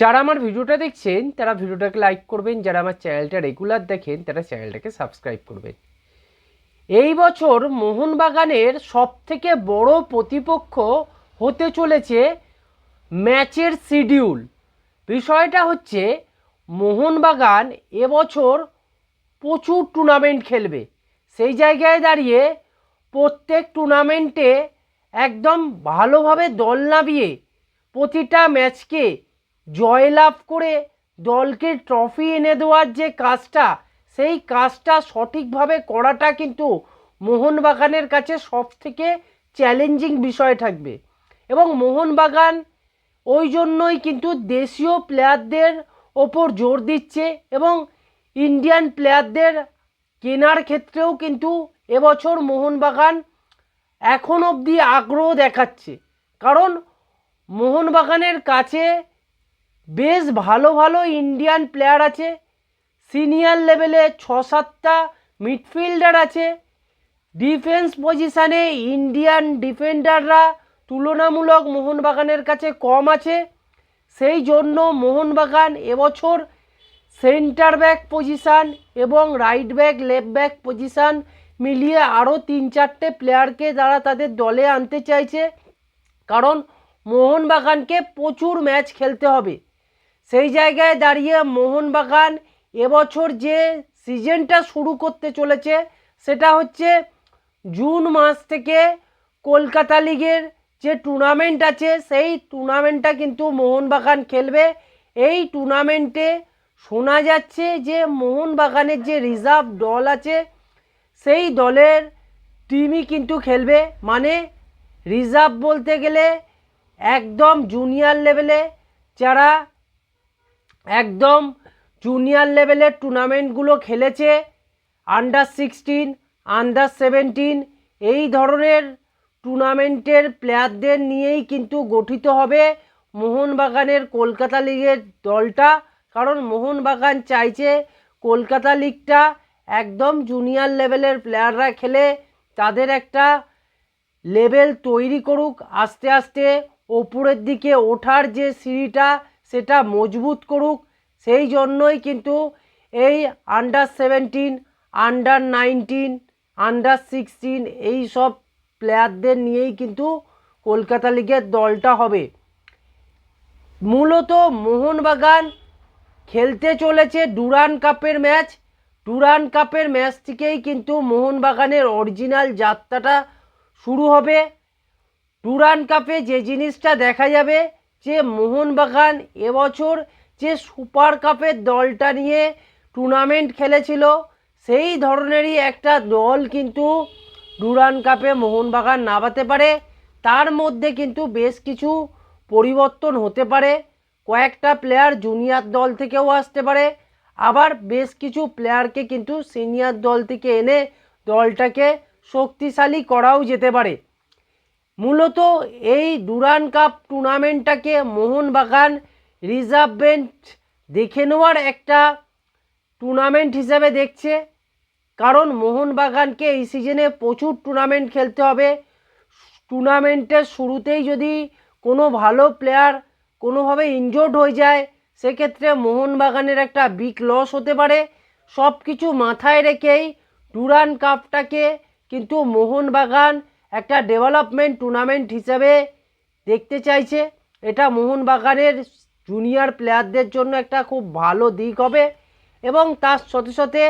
যারা আমার ভিডিওটা দেখছেন, তারা ভিডিওটাকে লাইক করবেন, যারা আমার চ্যানেলটা রেগুলার দেখেন, তারা চ্যানেলটাকে সাবস্ক্রাইব করবেন। এই বছর মোহনবাগানের সব থেকে বড় প্রতিপক্ষ হতে চলেছে ম্যাচের শিডিউল বিষয়টা হচ্ছে, মোহনবাগান এবছর প্রচুর টুর্নামেন্ট খেলবে। সেই জায়গায় দাঁড়িয়ে প্রত্যেক টুর্নামেন্টে একদম ভালোভাবে দল নামিয়ে প্রতিটা ম্যাচকে জয়লাভ করে দলকে ট্রফি এনে দেওয়ার যে কাজটা, সেই কাজটা সঠিকভাবে করাটা কিন্তু মোহনবাগানের কাছে সব থেকে চ্যালেঞ্জিং বিষয় থাকবে। এবং মোহনবাগান ওই জন্যই কিন্তু দেশীয় প্লেয়ারদের ওপর জোর দিচ্ছে এবং ইন্ডিয়ান প্লেয়ারদের কেনার ক্ষেত্রেও কিন্তু এবছর মোহনবাগান এখন অবধি আগ্রহ দেখাচ্ছে। কারণ মোহনবাগানের কাছে বেশ ভালো ভালো ইন্ডিয়ান প্লেয়ার আছে। সিনিয়র লেভেলে ছ সাতটা মিডফিল্ডার আছে। ডিফেন্স পজিশানে ইন্ডিয়ান ডিফেন্ডাররা তুলনামূলক মোহনবাগানের কাছে কম আছে। সেই জন্য মোহনবাগান এবছর সেন্টার ব্যাক পজিশান এবং right back left back position মিলিয়ে আরও তিন চারটে প্লেয়ারকে তারা তাদের দলে আনতে চাইছে। কারণ মোহনবাগানকে প্রচুর ম্যাচ খেলতে হবে। সেই জায়গায় দাঁড়িয়ে মোহনবাগান এবছর যে সিজনটা শুরু করতে চলেছে, সেটা হচ্ছে জুন মাস থেকে কলকাতা লিগের যে টুর্নামেন্ট আছে, সেই টুর্নামেন্টটা কিন্তু মোহনবাগান খেলবে। এই টুর্নামেন্টে শোনা যাচ্ছে যে মোহনবাগানের যে রিজার্ভ দল আছে, সেই দলের টিমই কিন্তু খেলবে। মানে রিজার্ভ বলতে গেলে একদম জুনিয়র লেভেলে যারা একদম জুনিয়র লেভেলের টুর্নামেন্টগুলো খেলেছে আন্ডার সিক্সটিন আন্ডার সেভেন্টিন এই ধরনের টুর্নামেন্টের প্লেয়ারদের নিয়েই কিন্তু গঠিত হবে মোহনবাগানের কলকাতা লিগের দলটা। কারণ মোহনবাগান চাইছে কলকাতা লিগটা একদম জুনিয়র লেভেলের প্লেয়াররা খেলে, তাদের একটা লেভেল তৈরি করুক, আস্তে আস্তে ওপরের দিকে ওঠার যে সিঁড়িটা সেটা মজবুত করুক। সেই জন্যই কিন্তু এই under seventeen under nineteen under sixteen এই সব প্লেয়ারদের নিয়েই কিন্তু কলকাতা লিগের দলটা হবে। মূলত মোহনবাগান খেলতে চলেছে ডুরান কাপের ম্যাচ ডুরান কাপের ম্যাচ থেকেই কিন্তু মোহনবাগানের অরিজিনাল যাত্রাটা শুরু হবে। ডুরান কাপে যে জিনিসটা দেখা যাবে যে মোহনবাগান এবছর যে সুপার কাপের দলটা নিয়ে টুর্নামেন্ট খেলেছিল, সেই ধরনেরই একটা দল কিন্তু ডুরান কাপে মোহনবাগান নামাতে পারে। তার মধ্যে কিন্তু বেশ কিছু পরিবর্তন হতে পারে। কয়েকটা প্লেয়ার জুনিয়র দল থেকেও আসতে পারে। আবার বেশ কিছু প্লেয়ারকে কিন্তু সিনিয়র দল থেকে এনে দলটাকে শক্তিশালী করাও যেতে পারে। মূলত এই ডুরান কাপ টুর্নামেন্টটাকে মোহনবাগান রিজার্ভ বেঞ্চ দেখে নেওয়ার একটা টুর্নামেন্ট হিসাবে দেখছে। কারণ মোহনবাগানকে এই সিজনে প্রচুর টুর্নামেন্ট খেলতে হবে। টুর্নামেন্টের শুরুতেই যদি কোনো ভালো প্লেয়ার কোনোভাবে ইনজোর্ড হয়ে যায়, সেক্ষেত্রে মোহনবাগানের একটা বিগ লস হতে পারে। সব কিছু মাথায় রেখেই ডুরান কাপটাকে কিন্তু মোহনবাগান একটা ডেভেলপমেন্ট টুর্নামেন্ট হিসেবে দেখতে চাইছে। এটা মোহনবাগানের জুনিয়র প্লেয়ারদের জন্য একটা খুব ভালো দিক হবে এবং তার সাথে সাথে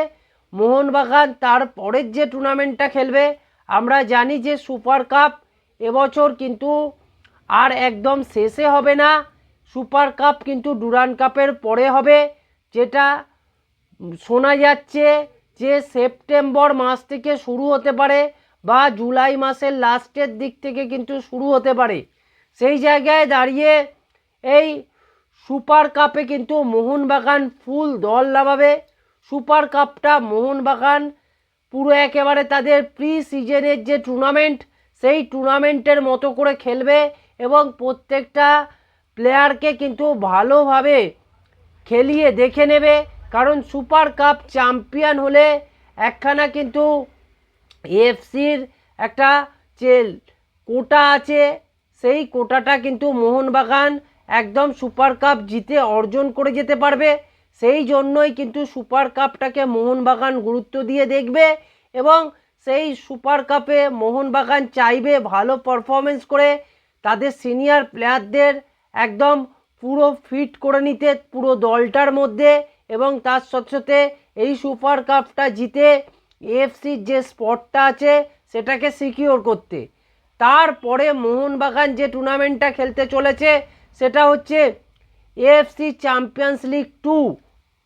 মোহনবাগান তার পরের যে টুর্নামেন্টটা খেলবে, আমরা জানি যে সুপার কাপ এবছর কিন্তু আর একদম শেষে হবে না। সুপার কাপ কিন্তু ডুরান কাপের পরে হবে, যেটা শোনা যাচ্ছে যে সেপ্টেম্বর মাস থেকে শুরু হতে পারে। বা জুলাই মাসের লাস্টের দিক থেকে কিন্তু শুরু হতে পারে। সেই জায়গায় দাঁড়িয়ে এই সুপার কাপে কিন্তু মোহনবাগান ফুল দল নামাবে। সুপার কাপটা মোহনবাগান পুরো একেবারে তাদের প্রি সিজনের যে টুর্নামেন্ট সেই টুর্নামেন্টের মতো করে খেলবে এবং প্রত্যেকটা প্লেয়ারকে কিন্তু ভালোভাবে খেলিয়ে দেখে নেবে। কারণ সুপার কাপ চ্যাম্পিয়ন হলে একখানা কিন্তু এফসির একটা যে কোটা আছে, সেই কোটাটা কিন্তু মোহনবাগান একদম সুপার কাপ জিতে অর্জন করে যেতে পারবে। সেই জন্যই কিন্তু সুপার কাপটাকে মোহনবাগান গুরুত্ব দিয়ে দেখবে এবং সেই সুপার কাপে মোহনবাগান চাইবে ভালো পারফরমেন্স করে তাদের সিনিয়র প্লেয়ারদের একদম পুরো ফিট করে নিতে পুরো দলটার মধ্যে এবং তার সাথে সাথে এই সুপার কাপটা জিতে এএফসির যে স্পটটা আছে, সেটাকে সিকিওর করতে। তারপরে মোহনবাগান যে টুর্নামেন্টটা খেলতে চলেছে, সেটা হচ্ছে AFC champions league two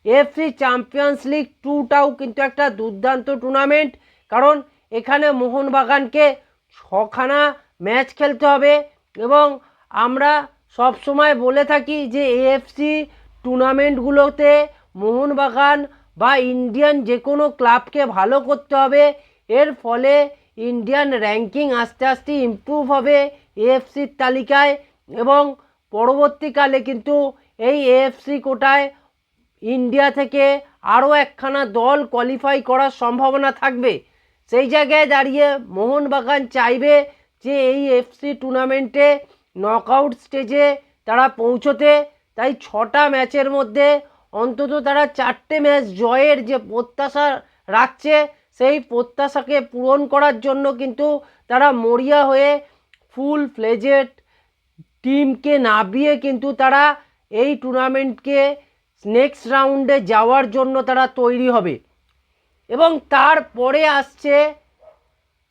AFC champions league টুটাও কিন্তু একটা দুর্দান্ত টুর্নামেন্ট কারণ এখানে মোহনবাগানকে ছখানা ম্যাচ খেলতে হবে এবং আমরা সব সময় বলে থাকি যে এএফসি টুর্নামেন্টগুলোতে মোহনবাগান বা ইন্ডিয়ান যে কোনো ক্লাবকে ভালো করতে হবে, এর ফলে ইন্ডিয়ান র্যাঙ্কিং আস্তে আস্তে ইমপ্রুভ হবে এএফসির তালিকায় এবং পরবর্তীকালে কিন্তু এই এএফসি কোটায় ইন্ডিয়া থেকে আরও একখানা দল কোয়ালিফাই করার সম্ভাবনা থাকবে। সেই জায়গায় দাঁড়িয়ে মোহনবাগান চাইবে যে এই এফসি টুর্নামেন্টে নকআউট স্টেজে তারা পৌঁছতে। তাই ছটা ম্যাচের মধ্যে অন্তত তারা চারটে ম্যাচ জয়ের যে প্রত্যাশা রাখছে, সেই প্রত্যাশাকে পূরণ করার জন্য কিন্তু তারা মরিয়া হয়ে ফুল ফ্লেজেড টিমকে নাবিয়ে কিন্তু তারা এই টুর্নামেন্টকে নেক্সট রাউন্ডে যাওয়ার জন্য তারা তৈরি হবে। এবং তারপরে আসছে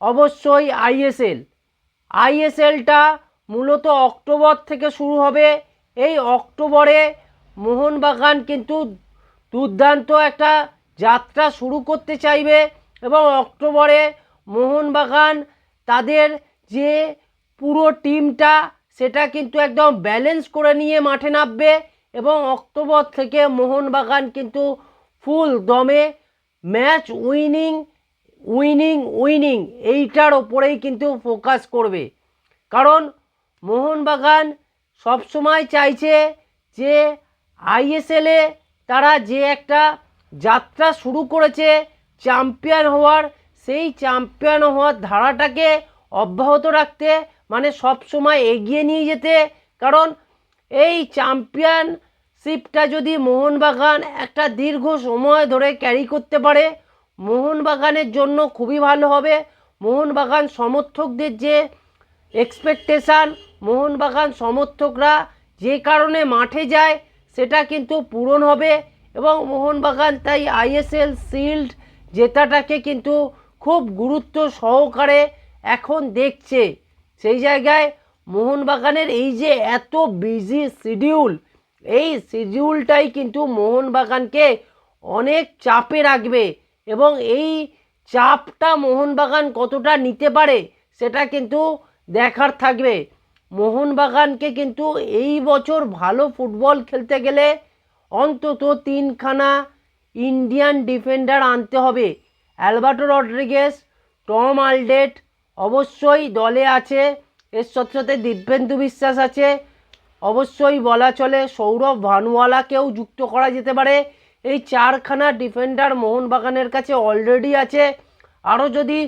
অবশ্যই আইএসএল। আইএসএলটা মূলত অক্টোবর থেকে শুরু হবে। এই অক্টোবরে মোহনবাগান কিন্তু দুর্দান্ত একটা যাত্রা শুরু করতে চাইবে এবং অক্টোবরে মোহনবাগান তাদের যে পুরো টিমটা, সেটা কিন্তু একদম ব্যালেন্স করে নিয়ে মাঠে নামবে এবং অক্টোবর থেকে মোহনবাগান কিন্তু ফুল দমে ম্যাচ উইনিং উইনিং উইনিং এইটার ওপরেই কিন্তু ফোকাস করবে। কারণ মোহনবাগান সবসময় চাইছে যে আইএসএলে তারা যে একটা যাত্রা শুরু করেছে, চ্যাম্পিয়ন হওয়ার, সেই চ্যাম্পিয়ন হওয়ার ধারাটাকে অব্যাহত রাখতে মানে সব সময় এগিয়ে নিয়ে যেতে। কারণ এই চ্যাম্পিয়নশিপটা যদি মোহনবাগান একটা দীর্ঘ সময় ধরে ক্যারি করতে পারে, মোহনবাগানের জন্য খুবই ভালো হবে। মোহনবাগান সমর্থকদের যে এক্সপেকটেশান মোহনবাগান সমর্থকরা যে কারণে মাঠে যায় সেটা কিন্তু পূরণ হবে এবং মোহনবাগান তাই আইএসএল শিল্ড জেতাটাকে কিন্তু খুব গুরুত্ব সহকারে এখন দেখছে। সেই জায়গায় মোহনবাগানের এই যে এত বিজি শিডিউল, এই শিডিউলটাই কিন্তু মোহনবাগানকে অনেক চাপে রাখবে এবং এই চাপটা মোহনবাগান কতটা নিতে পারে সেটা কিন্তু দেখার থাকবে। মোহনবাগানকে কিন্তু এই বছর ভালো ফুটবল খেলতে গেলে অন্তত তিনখানা ইন্ডিয়ান ডিফেন্ডার আনতে হবে। অ্যালবার্টো রড্রিগেস, টম আলডেট অবশ্যই দলে আছে, এর সাথে সাথে দিব্যেন্দু বিশ্বাস আছে। অবশ্যই বলা চলে সৌরভ ভানুওয়ালাকেও যুক্ত করা যেতে পারে। এই চারখানা ডিফেন্ডার মোহনবাগানের কাছে অলরেডি আছে। আরও যদি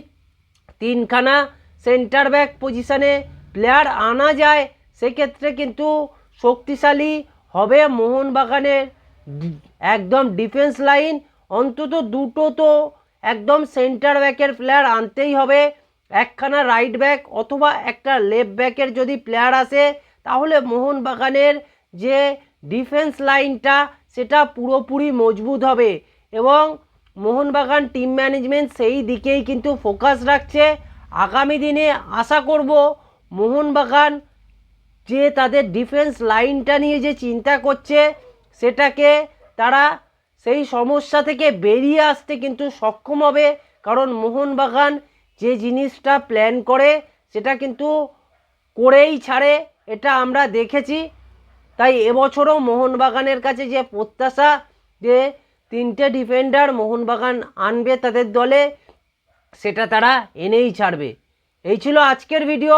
তিনখানা সেন্টার ব্যাক পজিশানে প্লেয়ার আনা যায়, সেক্ষেত্রে কিন্তু শক্তিশালী হবে মোহনবাগানের একদম ডিফেন্স লাইন। অন্তত দুটো তো একদম সেন্টার ব্যাকের প্লেয়ার আনতেই হবে। একখানা রাইট ব্যাক অথবা একটা লেফট ব্যাকের যদি প্লেয়ার আসে, তাহলে মোহনবাগানের যে ডিফেন্স লাইনটা, সেটা পুরোপুরি মজবুত হবে। এবং মোহনবাগান টিম ম্যানেজমেন্ট সেই দিকেই কিন্তু ফোকাস রাখছে। আগামী দিনে আশা করব মোহনবাগান যে তাদের ডিফেন্স লাইনটা নিয়ে যে চিন্তা করছে, সেটাকে তারা সেই সমস্যা থেকে বেরিয়ে আসতে কিন্তু সক্ষম হবে। কারণ মোহনবাগান যে জিনিসটা প্ল্যান করে, সেটা কিন্তু করেই ছাড়ে, এটা আমরা দেখেছি। তাই এবছরও মোহনবাগানের কাছে যে প্রত্যাশা যে তিনটে ডিফেন্ডার মোহনবাগান আনবে তাদের দলে, সেটা তারা এনেই ছাড়বে। এই ছিল আজকের ভিডিও